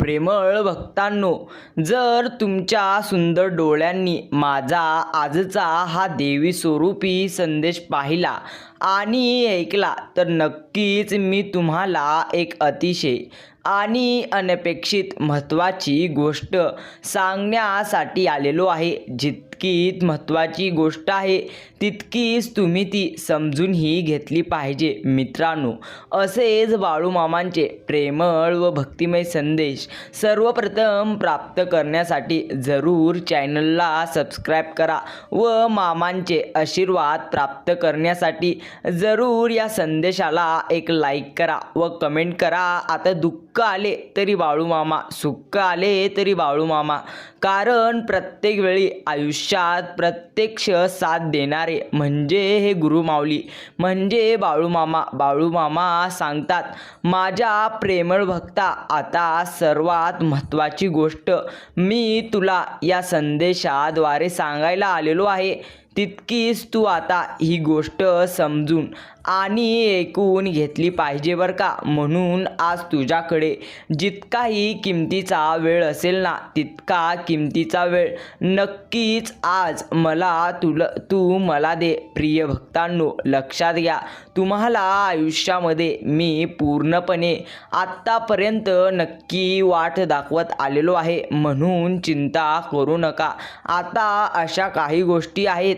प्रेमळ भक्तांनो जर तुमच्या सुंदर डोळ्यांनी माझा आजचा हा देवी स्वरूपी संदेश पाहिला आणि ऐकला तर नक्कीच मी तुम्हाला एक अतिशय आणि अनपेक्षित महत्त्वाची गोष्ट सांगण्यासाठी आलेलो आहे. जितकी महत्त्वाची गोष्ट आहे तितकीच तुम्ही ती समजूनही घेतली पाहिजे मित्रांनो. असेच बाळूमामांचे प्रेमळ व भक्तिमय संदेश सर्वप्रथम प्राप्त करण्यासाठी जरूर चॅनलला सबस्क्राईब करा व मामांचे आशीर्वाद प्राप्त करण्यासाठी जरूर या संदेशाला एक लाईक करा व कमेंट करा. आता दुःख आले तरी बाळूमामा सुख आले तरी बाळूमामा. कारण प्रत्येक वेळी आयुष्यात प्रत्यक्ष साथ देणारे म्हणजे हे गुरुमाऊली म्हणजे बाळूमामा बाळूमामा सांगतात माझ्या प्रेमळ भक्ता आता सर्वात महत्त्वाची गोष्ट मी तुला या संदेशाद्वारे सांगायला आलेलो आहे. तितकीच तू आता ही गोष्ट समजून आणि ऐकून घेतली पाहिजे बरं का? म्हणून आज तुझ्याकडे जितकाही किमतीचा वेळ असेल ना तितका किमतीचा वेळ. नक्कीच आज मला तुला तू मला दे. प्रिय भक्तांनो लक्षात घ्या. तुम्हाला आयुष्यामध्ये मी पूर्णपणे आत्तापर्यंत नक्की वाट दाखवत आलेलो आहे. म्हणून चिंता करू नका. आता अशा काही गोष्टी आहेत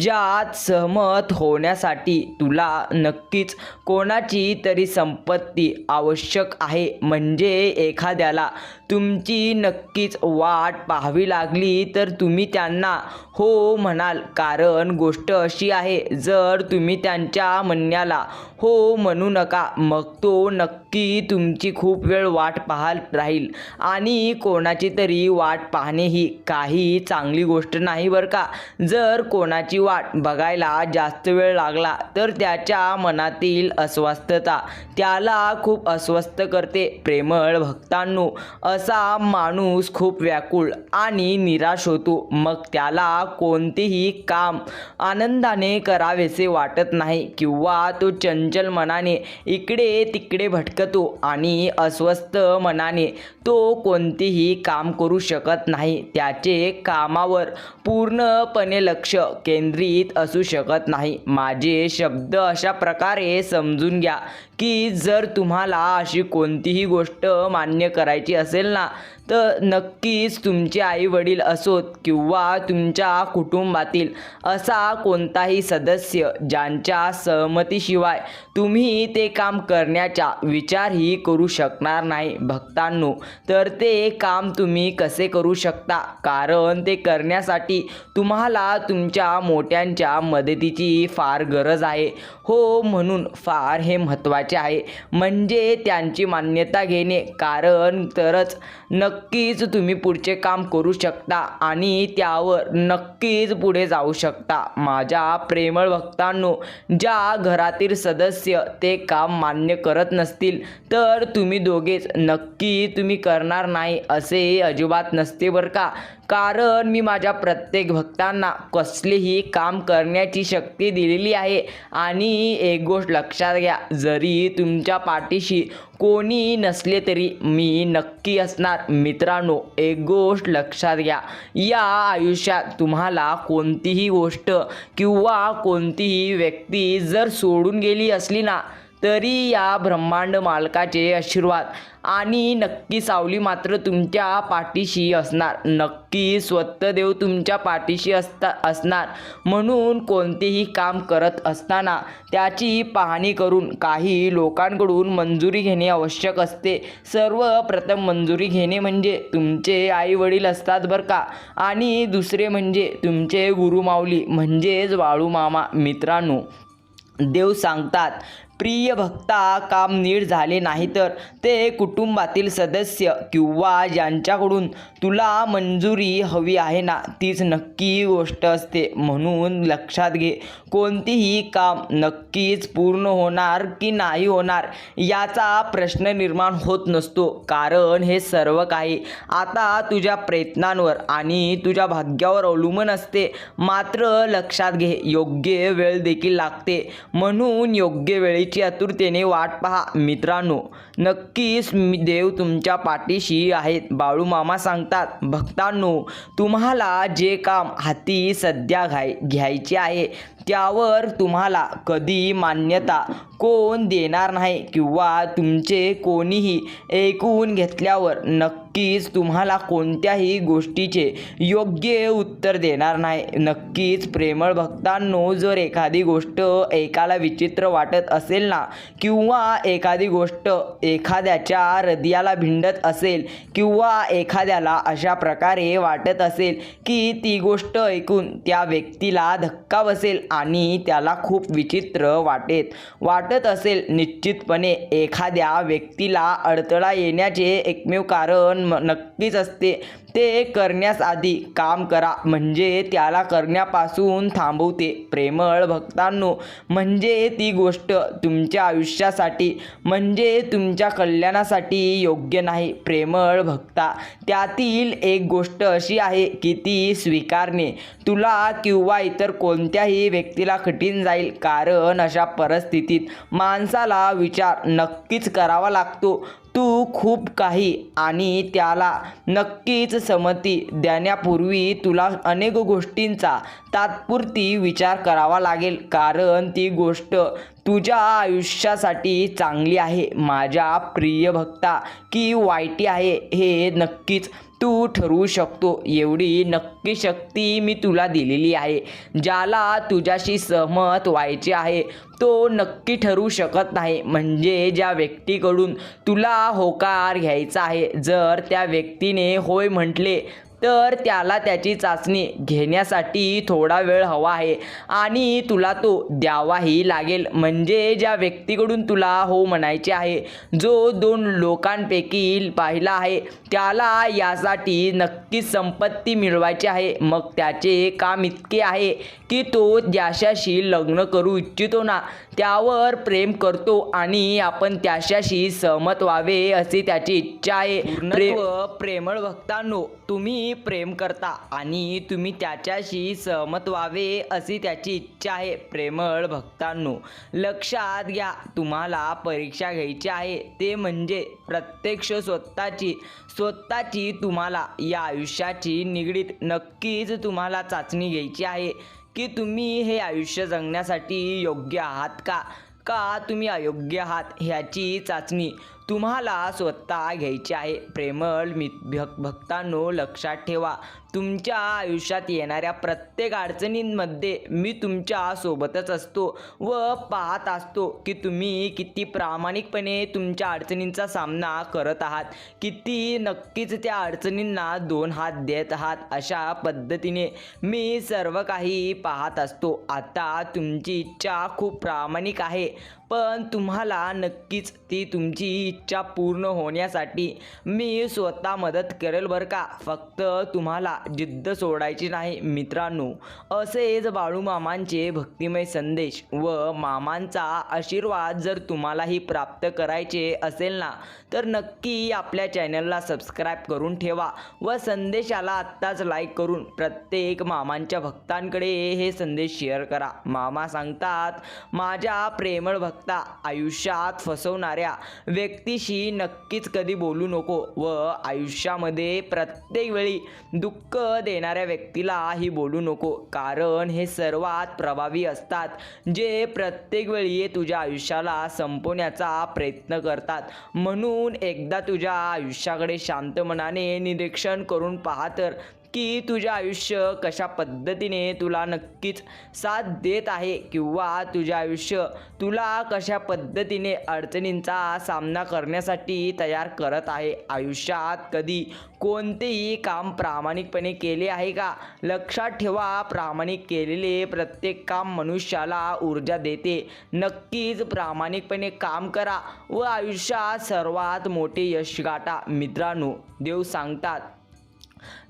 ज्यात सहमत होण्यासाठी तुला नक्कीच कोणाची तरी संपत्ती आवश्यक आहे. म्हणजे एखाद्याला तुमची नक्कीच वाट पाहावी लागली तर तुम्ही त्यांना हो म्हणाल. कारण गोष्ट अशी आहे जर तुम्ही त्यांच्या म्हणण्याला हो म्हणू नका. मग तो नक्की तुमची खूप वेळ वाट पाहत राहील. आणि कोणाची तरी वाट पाहणे ही काही चांगली गोष्ट नाही बरं का? जर कोणाची वाट बघायला जास्त वेळ लागला तर त्याच्या मनातील अस्वस्थता त्याला खूप अस्वस्थ करते. प्रेमळ भक्तांनो असा माणूस खूप व्याकुळ आणि निराश होतो. मग त्याला कोणतेही काम आनंदाने करावेसे वाटत नाही किंवा तो चंच चंचल मनाने इकडे तिकडे भटकतो आणि अस्वस्थ मनाने तो कोणतेही काम करू शकत नाही. त्याचे कामावर पूर्णपणे लक्ष केंद्रित असू शकत नाही. माझे शब्द अशा प्रकारे समजून घ्या. की जर तुम्हाला अशी कोणतीही गोष्ट मान्य करायची असेल ना तर नक्कीच तुमचे आई वडील असोत किंवा तुमच्या कुटुंबातील असा कोणताही सदस्य ज्यांच्या सहमतीशिवाय तुम्ही ते काम करण्याचा विचारही करू शकणार नाही. भक्तांनो तर ते काम तुम्ही कसे करू शकता? कारण ते करण्यासाठी तुम्हाला तुमच्या मोठ्यांच्या मदतीची फार गरज आहे. हो म्हणून फार हे महत्त्वाचे आहे. म्हणजे त्यांची मान्यता घेणे. कारण तरच नक्कीच तुम्ही पुढचे काम करू शकता आणि त्यावर नक्कीच पुढे जाऊ शकता. माझ्या प्रेमळ भक्तांनो ज्या घरातील सदस्य ते काम मान्य करत नसतील तर तुम्ही दोघेच नक्की तुम्ही करणार नाही असे अजिबात नसते बरं का? कारण मी माझ्या प्रत्येक भक्तांना कसलेही काम करण्याची शक्ती दिलेली आहे. आणि एक गोष्ट लक्षात घ्या जरी तुमच्या पाठीशी कोणी नसले तरी मी नक्की असणार. मित्रांनो एक गोष्ट लक्षात घ्या या आयुष्यात तुम्हाला कोणतीही गोष्ट किंवा कोणतीही व्यक्ती जर सोडून गेली असली ना तरी या ब्रह्मांड मालकाचे आशीर्वाद. आणि नक्की सावली मात्र तुमच्या पाठीशी असणार. नक्की स्वतदेव तुमच्या पाठीशी असता असणार. म्हणून कोणतेही काम करत असताना त्याची पाहणी करून काही लोकांकडून मंजुरी घेणे आवश्यक असते. सर्वप्रथम मंजुरी घेणे म्हणजे तुमचे आई वडील असतात बरं का. आणि दुसरे म्हणजे तुमचे गुरुमाऊली म्हणजेच बाळूमामा मित्रांनो. देव सांगतात प्रिय भक्ता काम नीट झाले नाही तर ते कुटुंबातील सदस्य किंवा ज्यांच्याकडून तुला मंजुरी हवी आहे ना तीच नक्की गोष्ट असते. म्हणून लक्षात घे. कोणतीही काम नक्कीच पूर्ण होणार की नाही होणार याचा प्रश्न निर्माण होत नसतो. कारण हे सर्व काही आता तुझ्या प्रयत्नांवर आणि तुझ्या भाग्यावर अवलंबून असते. मात्र लक्षात घे योग्य वेळ देखील लागते. म्हणून योग्य वेळेची आतुरतेने वाट पहा मित्रांनो. नक्कीच मी- देव तुमच्या पाठीशी आहेत बाळू मामा सांगतात. भक्तांनो तुम्हाला जे काम हाती सध्या घाय घ्यायचे आहे त्या त्यावर तुम्हाला कधी मान्यता कोण देणार नाही किंवा तुमचे कोणीही ऐकून घेतल्यावर नक्कीच तुम्हाला कोणत्याही गोष्टीचे योग्य उत्तर देणार नाही. नक्कीच प्रेमळ भक्तांनो जर एखादी गोष्ट ऐकायला विचित्र वाटत असेल ना किंवा एखादी गोष्ट एखाद्याच्या हृदयाला भिंडत असेल किंवा एखाद्याला अशा प्रकारे वाटत असेल की ती गोष्ट ऐकून त्या व्यक्तीला धक्का बसेल आणि त्याला खूप विचित्र वाटेत वाट वाटत असेल निश्चितपणे एखाद्या व्यक्तीला अडथळा येण्याचे एकमेव कारण म- नक्कीच असते. ते करण्यास आधी काम करा म्हणजे त्याला करण्यापासून थांबवते. प्रेमळ भक्तांनो म्हणजे ती गोष्ट तुमच्या आयुष्यासाठी म्हणजे तुमच्या कल्याणासाठी योग्य नाही. प्रेमळ भक्ता त्यातील एक गोष्ट अशी आहे की ती स्वीकारणे. तुला किंवा इतर कोणत्याही व्यक्तीला कठीण जाईल कारण अशा परिस्थितीत माणसाला विचार नक्कीच करावा लागतो. तू खूप काही आणि त्याला नक्कीच संमती देण्यापूर्वी तुला अनेक गोष्टींचा तात्पुरती विचार करावा लागेल. कारण ती गोष्ट तुझ्या आयुष्यासाठी चांगली आहे. माझ्या प्रिय भक्ता की वाईटी आहे हे नक्कीच तू ठरवू शकतो एवढी नक्की शक्ती मी तुला दिलेली आहे. ज्याला तुझ्याशी सहमत व्हायचे आहे तो नक्की ठरवू शकत नाही. म्हणजे ज्या व्यक्तीकडून तुला होकार घ्यायचा आहे जर त्या व्यक्तीने होय म्हटले तर त्याला त्याची चाचणी घेण्यासाठी थोडा वेळ हवा आहे. आणि तुला तो द्यावाही लागेल. म्हणजे ज्या व्यक्तीकडून तुला हो म्हणायचे आहे जो दोन लोकांपैकी पाहिला आहे त्याला यासाठी नक्कीच संपत्ती मिळवायची आहे. मग त्याचे काम इतके आहे की तो ज्याशाशी लग्न करू इच्छितो ना. त्यावर प्रेम करतो आणि आपण त्याच्याशी सहमत व्हावे अशी त्याची इच्छा आहे. प्रेम प्रेमळ भक्तांनो तुम्ही प्रेम करता आणि तुम्ही त्याच्याशी सहमत व्हावे अशी त्याची इच्छा आहे. प्रेमळ भक्तांनो लक्षात घ्या तुम्हाला परीक्षा घ्यायची आहे. ते म्हणजे प्रत्यक्ष स्वतःची स्वतःची तुम्हाला या आयुष्याची निगडीत नक्कीच तुम्हाला चाचणी घ्यायची आहे. की तुम्ही हे आयुष्य जगण्यासाठी योग्य आहात का? का तुम्ही अयोग्य आहात? ह्याची चाचणी तुम्हाला स्वतः घ्यायची आहे. प्रेमळ मि भक भक्तांनो लक्षात ठेवा. तुमच्या आयुष्यात येणाऱ्या प्रत्येक अडचणींमध्ये मी तुमच्या सोबतच असतो व पाहत असतो की तुम्ही किती प्रामाणिकपणे तुमच्या अडचणींचा सामना करत आहात. किती नक्कीच त्या अडचणींना दोन हात देत आहात. अशा पद्धतीने मी सर्व काही पाहत असतो. आता तुमची इच्छा खूप प्रामाणिक आहे. पण तुम्हाला नक्कीच ती तुमची इच्छा पूर्ण होण्यासाठी मी स्वतः मदत करेल बरं का. फक्त तुम्हाला जिद्द सोडायची नाही मित्रांनो. असेच बाळूमामांचे भक्तिमय संदेश व मामांचा आशीर्वाद जर तुम्हालाही प्राप्त करायचे असेल ना तर नक्की आपल्या चॅनलला सबस्क्राईब करून ठेवा व संदेशाला आत्ताच लाईक करून प्रत्येक मामांच्या भक्तांकडे हे संदेश शेअर करा. मामा सांगतात माझ्या प्रेमळ भक्त आयुष्यात फसवणाऱ्या व्यक्तीशी नक्कीच कधी बोलू नको व आयुष्यामध्ये प्रत्येक वेळी दुःख देणाऱ्या व्यक्तीलाही बोलू नको. कारण हे सर्वात प्रभावी असतात जे प्रत्येक वेळी तुझ्या आयुष्याला संपवण्याचा प्रयत्न करतात. म्हणून एकदा तुझ्या आयुष्याकडे शांत मनाने निरीक्षण करून पहा तर की तुझे आयुष्य कशा पद्धतीने तुला नक्कीच साथ देत आहे किंवा तुझे आयुष्य तुला कशा पद्धतीने अडचणींचा सामना करण्यासाठी तयार करत आहे? आयुष्यात कधी कोणतेही काम प्रामाणिकपणे केले आहे का? लक्षात ठेवा प्रामाणिक केलेले प्रत्येक काम मनुष्याला ऊर्जा देते. नक्कीच प्रामाणिकपणे काम करा व आयुष्यात सर्वात मोठे यश गाठा. मित्रांनो देव सांगतात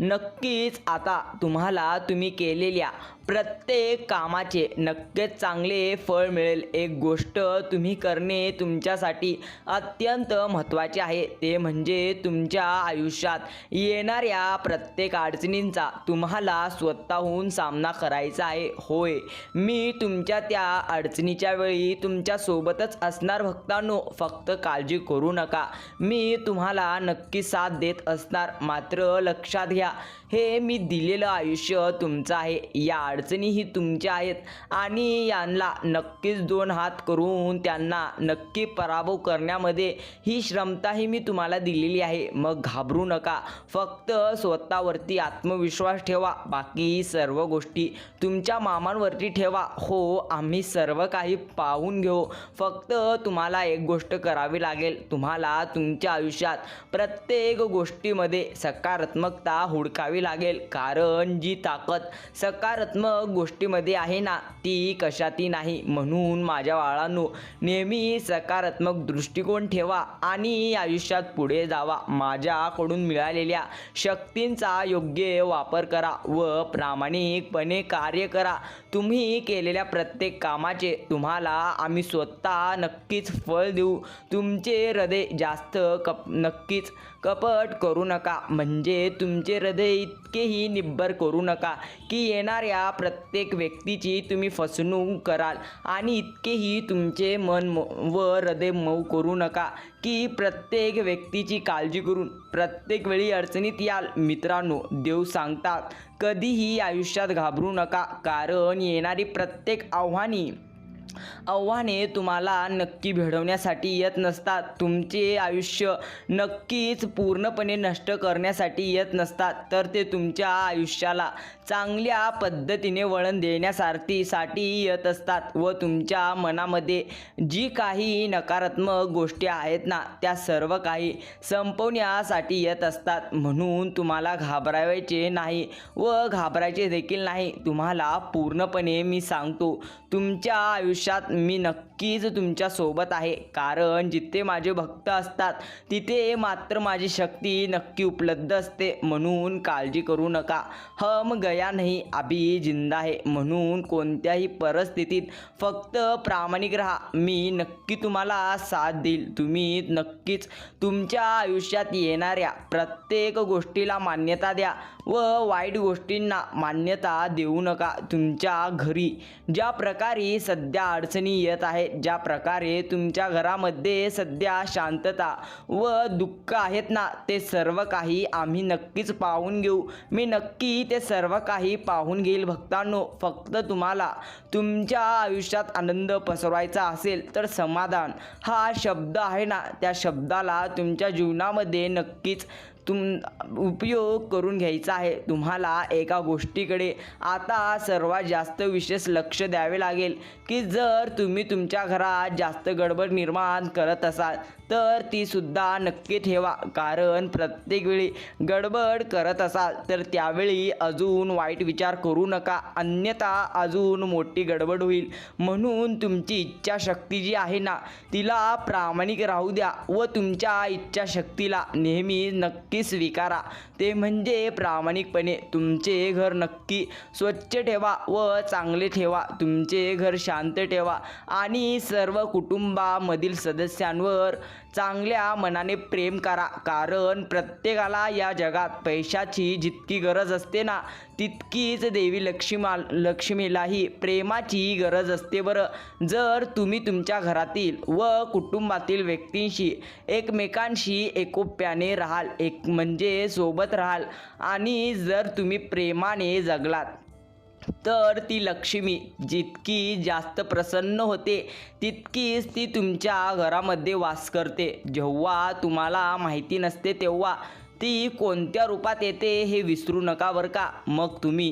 नक्कीच आता तुम्हाला तुम्ही केलेल्या प्रत्येक कामाचे नक्कीच चांगले फळ मिळेल. एक गोष्ट तुम्ही करणे तुमच्यासाठी अत्यंत महत्त्वाचे आहे. ते म्हणजे तुमच्या आयुष्यात येणाऱ्या प्रत्येक अडचणींचा तुम्हाला स्वतःहून सामना करायचा आहे. होय मी तुमच्या त्या अडचणीच्या वेळी तुमच्यासोबतच असणार भक्तांनो. फक्त काळजी करू नका. मी तुम्हाला नक्की साथ देत असणार. मात्र लक्षात घ्या हे मी दिलेलं आयुष्य तुमचं आहे. या अडचणीही तुमच्या आहेत. आणि यांना नक्कीच दोन हात करून त्यांना नक्की पराभव करण्यामध्ये ही क्षमताही मी तुम्हाला दिलेली आहे. मग घाबरू नका. फक्त स्वतःवरती आत्मविश्वास ठेवा. बाकी सर्व गोष्टी तुमच्या मामांवरती ठेवा. हो आम्ही सर्व काही पाहून घेऊ. फक्त तुम्हाला एक गोष्ट करावी लागेल. तुम्हाला तुमच्या आयुष्यात प्रत्येक गोष्टीमध्ये सकारात्मकता हुडकावी लागेल. कारण जी ताकद सकारात्मक गोष्टीमध्ये आहे ना ती कशाती नाही. म्हणून माझ्या बाळांनो नेहमी सकारात्मक दृष्टिकोन ठेवा आणि आयुष्यात पुढे जावा. माझ्याकडून मिळालेल्या शक्तींचा योग्य वापर करा व प्रामाणिकपणे कार्य करा. तुम्ही केलेल्या प्रत्येक कामाचे तुम्हाला आम्ही स्वतः नक्कीच फळ देऊ. तुमचे हृदय जास्त कप नक्कीच कपट करू नका. म्हणजे तुमचे हृदय इतकेही निब्बर करू नका की येणाऱ्या प्रत्येक व्यक्तीची तुम्ही फसवणूक कराल आणि इतकेही तुमचे मन मो व हृदय मऊ करू नका की प्रत्येक व्यक्तीची काळजी करून प्रत्येक वेळी अडचणीत याल. मित्रांनो देव सांगतात कधीही आयुष्यात घाबरू नका कारण येणारी प्रत्येक आव्हाने आव्हाने तुम्हाला नक्की भेडवण्यासाठी येत नसतात. तुमचे आयुष्य नक्कीच पूर्णपणे नष्ट करण्यासाठी येत नसतात. तर ते तुमच्या आयुष्याला चांगल्या पद्धतीने वळण देण्यासाठी साठी येत असतात व तुमच्या मनामध्ये जी काही नकारात्मक गोष्टी आहेत ना त्या सर्व काही संपवण्यासाठी येत असतात. म्हणून तुम्हाला घाबरावायचे नाही व घाबरायचे देखील नाही. तुम्हाला पूर्णपणे मी सांगतो तुमच्या आयुष्यात मी नक्कीच तुमच्यासोबत आहे. कारण जिथे माझे भक्त असतात तिथे मात्र माझी शक्ती नक्की उपलब्ध असते. म्हणून काळजी करू नका. हम गया नाही अभी जिंदा आहे. म्हणून कोणत्याही परिस्थितीत फक्त प्रामाणिक राहा. मी नक्की तुम्हाला साथ देईल. तुम्ही नक्कीच तुमच्या आयुष्यात येणाऱ्या प्रत्येक गोष्टीला मान्यता द्या व वाईट गोष्टींना मान्यता देऊ नका. तुमच्या घरी ज्या प्रकारे सध्या अडचणी येत आहे आहेत ज्या प्रकारे तुमच्या घरामध्ये सध्या शांतता व दुःख आहेत ना ते सर्व काही आम्ही नक्कीच पाहून घेऊ. मी नक्की ते सर्व काही पाहून घेईल भक्तांनो. फक्त तुम्हाला तुमच्या आयुष्यात आनंद पसरवायचा असेल तर समाधान हा शब्द आहे ना त्या शब्दाला तुमच्या जीवनामध्ये नक्कीच तुम उपयोग करून घ्यायचा आहे. तुम्हाला एका गोष्टीकडे आता सर्वात जास्त विशेष लक्ष द्यावे लागेल की जर तुम्ही तुमच्या घरात जास्त गडबड निर्माण करत असाल तर ती सुद्धा नक्की ठेवा. कारण प्रत्येक वेळी गडबड करत असाल तर त्यावेळी अजून वाईट विचार करू नका. अन्यथा अजून मोठी गडबड होईल. म्हणून तुमची इच्छाशक्ती जी आहे ना तिला प्रामाणिक राहू द्या व तुमच्या इच्छाशक्तीला नेहमी नक्की स्वीकारा. ते म्हणजे प्रामाणिकपणे तुमचे घर नक्की स्वच्छ ठेवा व चांगले ठेवा. तुमचे घर शांत ठेवा. आणि सर्व कुटुंबामधील सदस्यांवर चांगल्या मनाने प्रेम करा. कारण प्रत्येकाला या जगात पैशाची जितकी गरज असते ना तितकीच देवी लक्ष्मीला लक्ष्मीलाही प्रेमाची गरज असते बरं. जर तुम्ही तुमच्या घरातील व कुटुंबातील व्यक्तींशी एकमेकांशी एकोप्याने राहाल एक म्हणजे सोबत राहाल आणि जर तुम्ही प्रेमाने जगलात तर ती लक्ष्मी जितकी जास्त प्रसन्न होते तितकीच ती तुमच्या घरामध्ये वास करते. जेव्हा तुम्हाला माहिती नसते तेव्हा ती कोणत्या रूपात येते हे विसरू नका बरं का? मग तुम्ही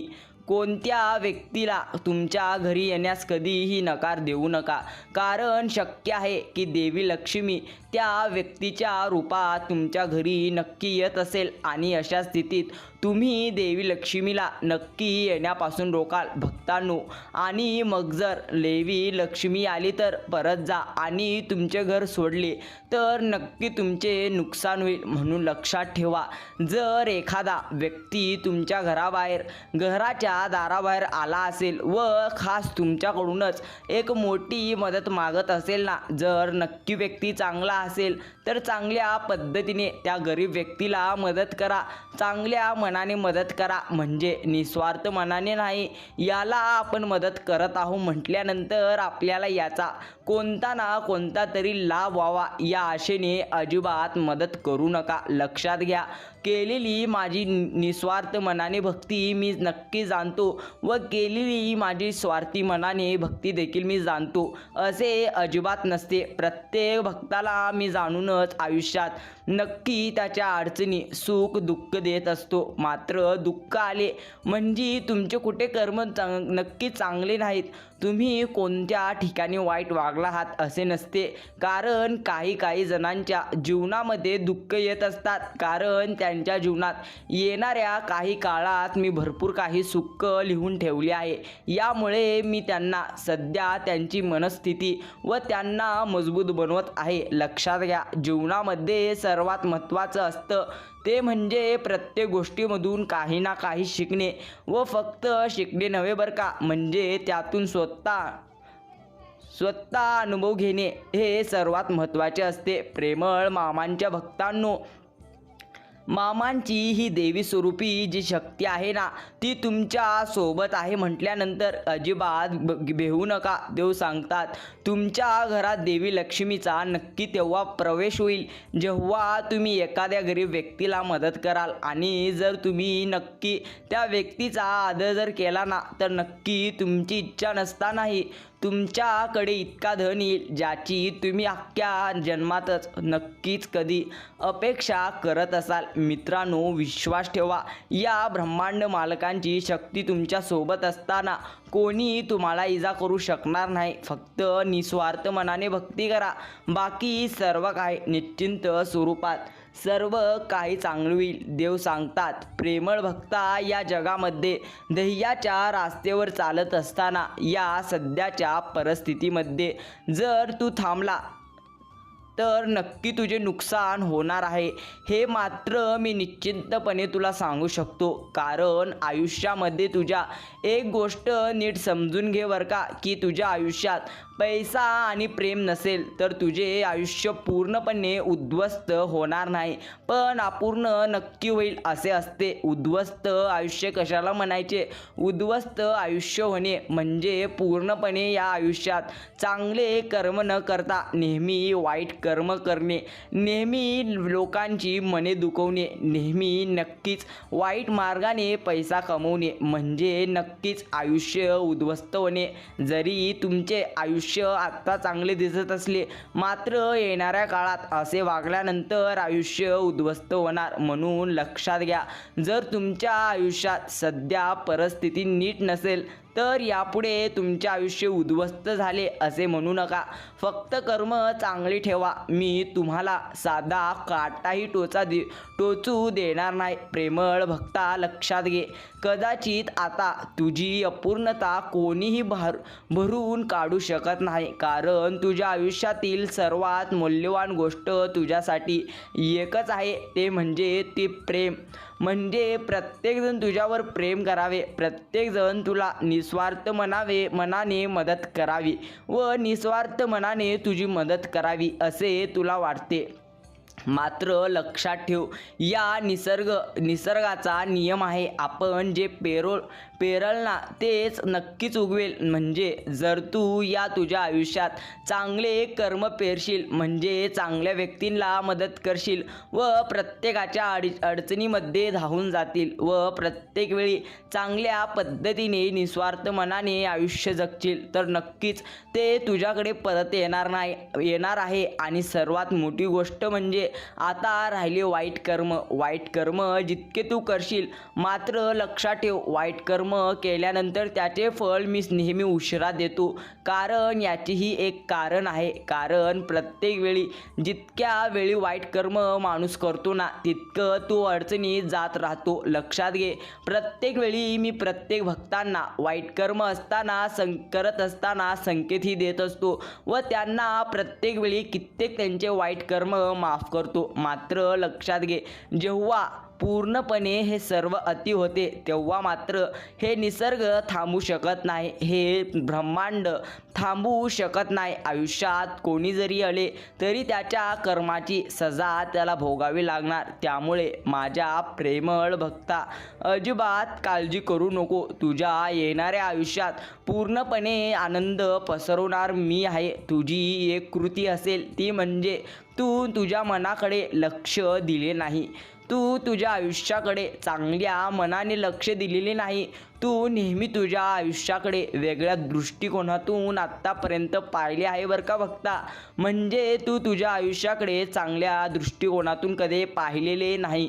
कोणत्या व्यक्तीला तुमच्या घरी येण्यास कधीही नकार देऊ नका. कारण शक्य आहे की देवी लक्ष्मी त्या व्यक्तीच्या रूपात तुमच्या घरी नक्की येत असेल आणि अशा स्थितीत तुम्ही देवी लक्ष्मीला नक्की येण्यापासून रोकाल भक्तांनो. आणि मग जर देवी लक्ष्मी आली तर परत जा आणि तुमचे घर सोडले तर नक्की तुमचे नुकसान होईल म्हणून लक्षात ठेवा. जर एखादा व्यक्ती तुमच्या घराबाहेर घराच्या दाराबाहेर आला असेल व खास तुमच्याकडूनच एक मोठी मदत मागत असेल ना जर नक्की व्यक्ती चांगला असेल तर चांगल्या पद्धतीने त्या गरीब व्यक्तीला मदत करा. चांगल्या मनाने मदत करा. म्हणजे निस्वार्थ मनाने नाही याला आपण मदत करत आहोत म्हटल्यानंतर आपल्याला याचा कोणता ना कोणता तरी लाभ व्हावा. या आशेने अजिबात मदत करू नका. लक्षात घ्या. केलेली माझी नि- निस्वार्थ मनाने भक्ती मी नक्की जाणतो व केलेली माझी स्वार्थी मनाने भक्ती देखील मी जाणतो. असे अजिबात नसते. प्रत्येक भक्ताला मी जाणूनच आयुष्यात नक्की त्याच्या अडचणी सुख दुःख देत असतो. मात्र दुःख आले म्हणजे तुमचे कुठे कर्म चांग नक्की चांगले नाहीत. तुम्ही कोणत्या ठिकाणी वाईट वागला आहात असे नसते. कारण काही काही जणांच्या जीवनामध्ये दुःख येत असतात. कारण त्यांच्या जीवनात येणाऱ्या काही काळात मी भरपूर काही सुख लिहून ठेवली आहे. यामुळे मी त्यांना सध्या त्यांची मनस्थिती व त्यांना मजबूत बनवत आहे. लक्षात घ्या जीवनामध्ये सर्वात महत्त्वाचं असतं ते म्हणजे प्रत्येक गोष्टीमधून काही ना काही शिकणे व फक्त शिकणे नव्हे बरं का म्हणजे त्यातून स्वतः स्वतः अनुभव घेणे हे सर्वात महत्त्वाचे असते. प्रेमळ मामांच्या भक्तांनो मामांची ही देवी स्वरूपी जी शक्ती आहे ना ती तुमच्यासोबत आहे म्हटल्यानंतर अजिबात ब- भेऊ नका. देव सांगतात तुमच्या घरात देवी लक्ष्मीचा नक्की तेव्हा प्रवेश होईल जेव्हा तुम्ही एखाद्या गरीब व्यक्तीला मदत कराल. आणि जर तुम्ही नक्की त्या व्यक्तीचा आदर जर केला ना तर नक्की तुमची इच्छा नसतानाही तुमच्याकडे इतका धन येईल ज्याची तुम्ही अख्ख्या जन्मातच नक्कीच कधी अपेक्षा करत असाल. मित्रांनो विश्वास ठेवा. या ब्रह्मांड मालकांची शक्ती तुमच्यासोबत असताना कोणी तुम्हाला इजा करू शकणार नाही. फक्त निस्वार्थ मनाने भक्ती करा. बाकी सर्व काही निश्चिंत स्वरूपात. सर्व काही चांगलं होईल देव सांगतात. प्रेमळ भक्ता या जगामध्ये ध्येयाच्या रास्तेवर चालत असताना या सध्याच्या परिस्थितीमध्ये जर तू थांबला तर नक्की तुझे नुकसान होणार आहे. हे मात्र मी निश्चिंतपणे तुला सांगू शकतो. कारण आयुष्यामध्ये तुझ्या एक गोष्ट नीट समजून घे बरं का की तुझ्या आयुष्यात पैसा आणि प्रेम नसेल तर तुझे आयुष्य पूर्णपणे उद्ध्वस्त होणार नाही. पण अपूर्ण नक्की होईल असे असते. उद्ध्वस्त आयुष्य कशाला म्हणायचे? उद्ध्वस्त आयुष्य होणे म्हणजे पूर्णपणे या आयुष्यात चांगले कर्म न करता नेहमी वाईट कर्म करणे नेहमी लोकांची मने दुखवणे नेहमी नक्कीच वाईट मार्गाने पैसा कमवणे म्हणजे नक्कीच आयुष्य उद्ध्वस्त होणे. जरी तुमचे आयुष्य आत्ता चांगले दिसत असले मात्र येणाऱ्या काळात असे वागल्यानंतर आयुष्य उद्ध्वस्त होणार म्हणून लक्षात घ्या. जर तुमच्या आयुष्यात सध्या परिस्थिती नीट नसेल तर यापुढे तुमचे आयुष्य उद्ध्वस्त झाले असे म्हणू नका. फक्त कर्म चांगली ठेवा. मी तुम्हाला साधा काटाही टोचा दे टोचू देणार नाही. प्रेमळ भक्ता लक्षात घे. कदाचित आता तुझी अपूर्णता कोणीही भार भरून काढू शकत नाही. कारण तुझ्या आयुष्यातील सर्वात मौल्यवान गोष्ट तुझ्यासाठी एकच आहे. ते म्हणजे ते प्रेम. म्हणजे प्रत्येकजण तुझ्यावर प्रेम करावे. प्रत्येकजण तुला निस्वार्थ म्हणावे मनाने मदत करावी व निस्वार्थ मनाने तुझी मदत करावी असे तुला वाटते. मात्र लक्षात ठेव या निसर्ग निसर्गाचा नियम आहे. आपण जे पेरोल पेरल ना तेच नक्कीच उगवेल. म्हणजे जर तू या तुझ्या आयुष्यात चांगले कर्म पेरशील म्हणजे चांगल्या व्यक्तींना मदत करशील व प्रत्येकाच्या अडी अडचणीमध्ये धावून जातील व प्रत्येक वेळी चांगल्या पद्धतीने निस्वार्थ मनाने आयुष्य जगशील तर नक्कीच ते तुझ्याकडे परत येणार नाही येणार आहे. आणि सर्वात मोठी गोष्ट म्हणजे आता राहिले वाईट कर्म. वाईट कर्म जितके तू करशील मात्र लक्षात ठेव वाईट कर्म केल्यानंतर त्याचे फळ मी नेहमी उशिरा देतो. कारण याचीही एक कारण आहे. कारण प्रत्येक वेळी जितक्या वेळी वाईट कर्म माणूस करतो ना तितकं तो अडचणीत जात राहतो. लक्षात घे प्रत्येक वेळी मी प्रत्येक भक्तांना वाईट कर्म असताना सं करत असताना संकेतही देत असतो व त्यांना प्रत्येक वेळी कित्येक त्यांचे वाईट कर्म माफ करतो. मात्र लक्षात घे जेव्हा पूर्णपणे हे सर्व अति होते तेव्हा मात्र हे निसर्ग थांबू शकत नाही हे ब्रह्मांड थांबू शकत नाही. आयुष्यात कोणी जरी आले तरी त्याच्या कर्माची सजा त्याला भोगावी लागणार. त्यामुळे माझ्या प्रेमळ भक्ता अजिबात काळजी करू नको. तुझ्या येणाऱ्या आयुष्यात पूर्णपणे आनंद पसरवणार मी आहे. तुझी एक कृती असेल ती म्हणजे तू तुझ्या मनाकडे लक्ष दिले नाही. तू तुझ्या आयुष्याकडे चांगल्या मनाने लक्ष दिलेले नाही. तू नेहमी तुझ्या आयुष्याकडे वेगळ्या दृष्टिकोनातून आत्तापर्यंत पाहिले आहे बरं का बघता म्हणजे तू तुझ्या आयुष्याकडे चांगल्या दृष्टिकोनातून कधी पाहिलेले नाही.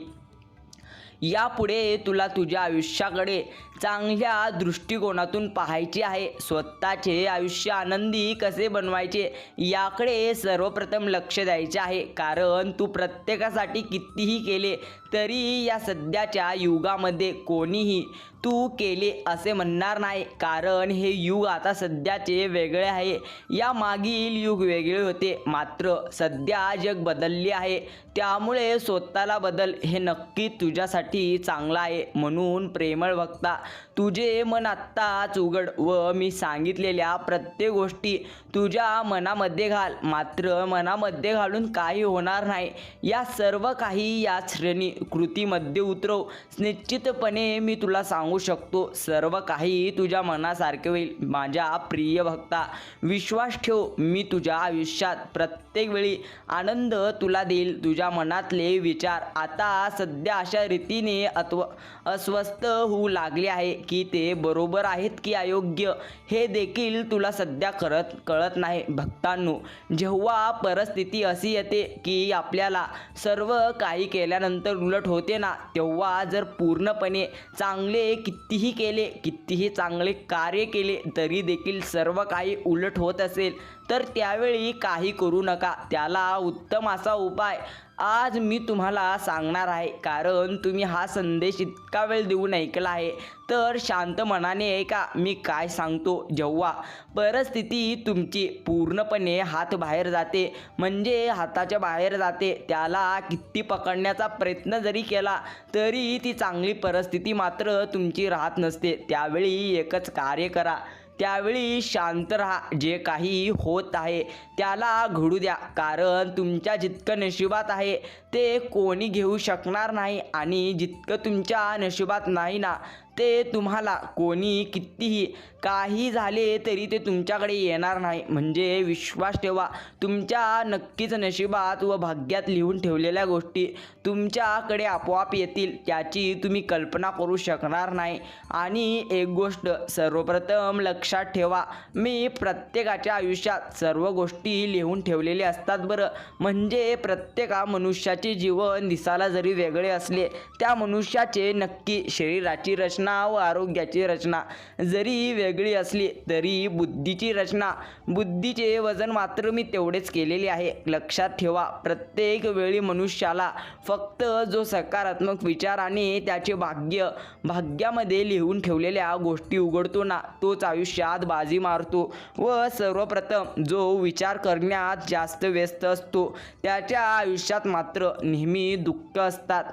यापुढे तुला तुझ्या आयुष्याकडे चांगल्या दृष्टिकोनातून पाहायचे आहे. स्वतःचे आयुष्य आनंदी कसे बनवायचे याकडे सर्वप्रथम लक्ष द्यायचे आहे. कारण तू प्रत्येकासाठी कितीही केले तरी या सध्याच्या युगामध्ये कोणीही तू केले असे म्हणणार नाही. कारण हे युग आता सध्याचे वेगळे आहे. या मागील युग वेगळे होते. मात्र सध्या जग बदलले आहे. त्यामुळे स्वतःला बदल हे नक्की तुझ्यासाठी चांगलं आहे. म्हणून प्रेमळ वक्ता तुझे मन आत्ताच उघड व मी सांगितलेल्या प्रत्येक गोष्टी तुझ्या मनामध्ये घाल. मात्र मनामध्ये घालून काही होणार नाही. या सर्व काही या श्रेणी कृतीमध्ये उतरव. निश्चितपणे मी तुला सांगू शकतो सर्व काही तुझ्या मनासारखे होईल. माझ्या प्रिय भक्ता विश्वास ठेव. मी तुझ्या आयुष्यात प्रत्येक वेळी आनंद तुला देईल. तुझ्या मनातले विचार आता सध्या अशा रीतीने अत्व अस्वस्थ होऊ लागले आहे की ते बरोबर आहेत की अयोग्य हे देखील तुला सध्या करत कळत नाही. भक्तांनो जेव्हा परिस्थिती अशी येते की आपल्याला सर्व काही केल्यानंतर उलट होते ना तेव्हा जर पूर्णपणे चांगले कितीही केले कितीही चांगले कार्य केले तरी देखील सर्व काही उलट होत असेल. तर त्यावेळी काही करू नका. त्याला उत्तम असा उपाय आज मी तुम्हाला सांगणार आहे. कारण तुम्ही हा संदेश इतका वेळ देऊन ऐकला आहे. तर शांत मनाने ऐका. मी काय सांगतो? जेव्हा परिस्थिती तुमची पूर्णपणे हात बाहेर जाते म्हणजे हाताच्या बाहेर जाते त्याला किती पकडण्याचा प्रयत्न जरी केला तरी ती चांगली परिस्थिती मात्र तुमची राहत नसते. त्यावेळी एकच कार्य करा. त्यावेळी शांत राहा. जे काही होत आहे त्याला घडू द्या. कारण तुमच्या जितकं नशिबात आहे ते कोणी घेऊ शकणार नाही. आणि जितकं तुमच्या नशिबात नाही ना ते तुम्हाला कोणी कितीही काही झाले तरी ते तुमच्याकडे येणार नाही. म्हणजे विश्वास ठेवा. तुमच्या नक्कीच नशिबात व भाग्यात लिहून ठेवलेल्या गोष्टी तुमच्याकडे आपोआप येतील. त्याची तुम्ही कल्पना करू शकणार नाही. आणि एक गोष्ट सर्वप्रथम लक्षात ठेवा. मी प्रत्येकाच्या आयुष्यात सर्व गोष्टी लिहून ठेवलेल्या असतात बरं. म्हणजे प्रत्येका मनुष्याचे जीवन दिसायला जरी वेगळे असले त्या मनुष्याचे नक्की शरीराची रचना व आरोग्याची रचना. जरी वेगळी असली तरी बुद्धीची रचना. बुद्धीचे वजन मात्र मी तेवढेच केलेले आहे. लक्षात ठेवा प्रत्येक वेळी मनुष्याला फक्त जो सकारात्मक विचार आणि त्याचे भाग्य भाग्यामध्ये लिहून ठेवलेल्या गोष्टी उघडतो ना तोच आयुष्यात बाजी मारतो. व सर्वप्रथम जो विचार करण्यात जास्त व्यस्त असतो त्याच्या आयुष्यात मात्र नेहमी दुःख असतात.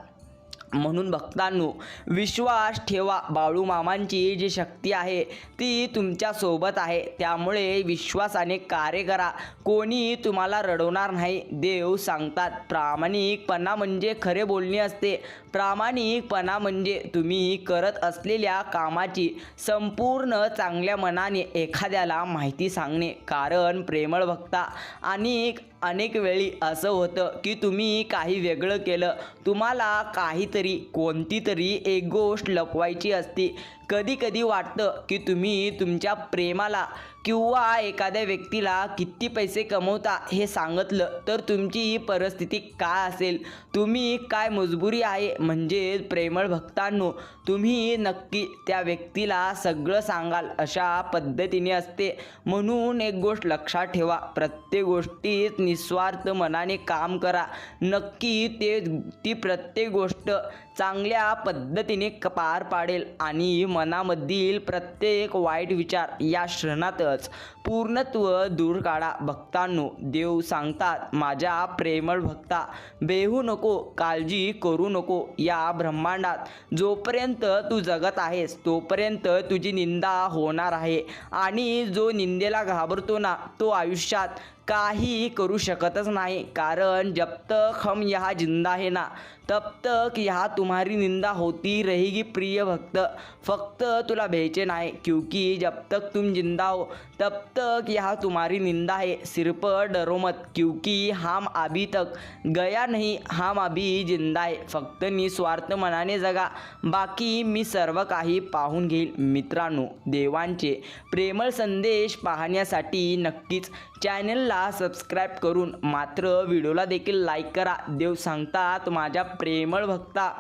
म्हणून भक्तांनो विश्वास ठेवा. बाळू मामांची जी शक्ती आहे ती तुमच्यासोबत आहे. त्यामुळे विश्वासाने कार्य करा. कोणी तुम्हाला रडवणार नाही. देव सांगतात प्रामाणिकपणा म्हणजे खरे बोलणे असते. प्रामाणिकपणा म्हणजे तुम्ही करत असलेल्या कामाची संपूर्ण चांगल्या मनाने एखाद्याला माहिती सांगणे. कारण प्रेमळ भक्ता आणि अनेक वेळी असं होतं की तुम्ही काही वेगळं केलं. तुम्हाला काहीतरी कोणती तरी एक गोष्ट लपवायची असती. कधी कधी वाटतं की तुम्ही तुमच्या प्रेमाला किंवा एखाद्या व्यक्तीला किती पैसे कमवता हे सांगितलं तर तुमची परिस्थिती काय असेल? तुम्ही काय मजबुरी आहे? म्हणजे प्रेमळ भक्तांनो तुम्ही नक्की त्या व्यक्तीला सगळं सांगाल अशा पद्धतीने असते. म्हणून एक गोष्ट लक्षात ठेवा प्रत्येक गोष्टीत निस्वार्थ मनाने काम करा. नक्की ते ती प्रत्येक गोष्ट चांगल्या पद्धतीने पार पाडेल आणि मनामधील प्रत्येक वाईट विचार या क्षणातच पूर्णत्व दूर काढा. भक्तांनो देव सांगतात माझ्या प्रेमळ भक्ता बेहू नको काळजी करू नको या ब्रह्मांडात. जोपर्यंत तू जगत आहेस तोपर्यंत तुझी निंदा होणार आहे. आणि जो निंदेला घाबरतो ना तो आयुष्यात काही करू शकतच नाही. कारण जब तक हम यहाँ जिंदा है ना. तब तक यहाँ तुम्हारी निंदा होती रहेगी प्रिय भक्त. फक्त तुला भ्यायचे नाही क्योंकि जब तक तुम जिंदा हो. तब तक यहाँ तुम्हारी निंदा है। सिर्फ डरो मत क्योंकि हम अभी तक गया नहीं हम अभी जिंदा आहे फक्त निस्वार्थ मनाने जगा बाकी मी सर्व काही पाहून घेईल मित्रांनो देवांचे। प्रेमळ संदेश पाहण्यासाठी नक्कीच चॅनलला सबस्क्राईब करून मात्र व्हिडिओला देखील लाईक करा. देव सांगतात माझ्या प्रेमळ भक्ता।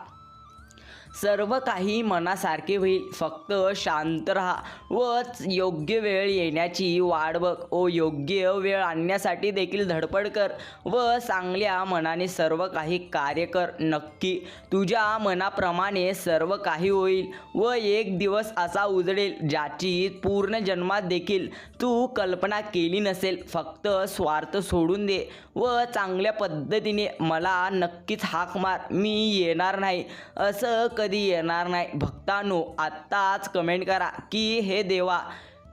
सर्व काही मनासारखे होईल. फक्त शांत राहा व योग्य वेळ येण्याची वाट बघ. ओ योग्य वेळ आणण्यासाठी देखील धडपड कर व चांगल्या मनाने सर्व काही कार्य कर. नक्की तुझ्या मनाप्रमाणे सर्व काही होईल व एक दिवस असा उजडेल ज्याची पूर्ण जन्मात देखील तू कल्पना केली नसेल. फक्त स्वार्थ सोडून दे व चांगल्या पद्धतीने मला नक्कीच हाक मार. मी येणार नाही. असं कधी येणार नाही. भक्तांनो आत्ताच कमेंट करा की हे देवा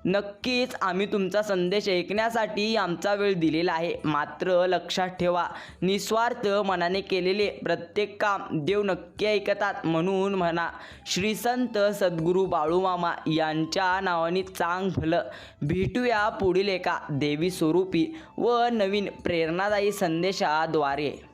नक्कीच आम्ही तुमचा संदेश ऐकण्यासाठी आमचा वेळ दिलेला आहे. मात्र लक्षात ठेवा निस्वार्थ मनाने केलेले प्रत्येक काम देव नक्की ऐकतात म्हणून म्हणा. श्री संत सद्गुरू बाळूमामा यांच्या नावाने चांग भलं भेटूया पुढील एका देवी स्वरूपी व नवीन प्रेरणादायी संदेशाद्वारे.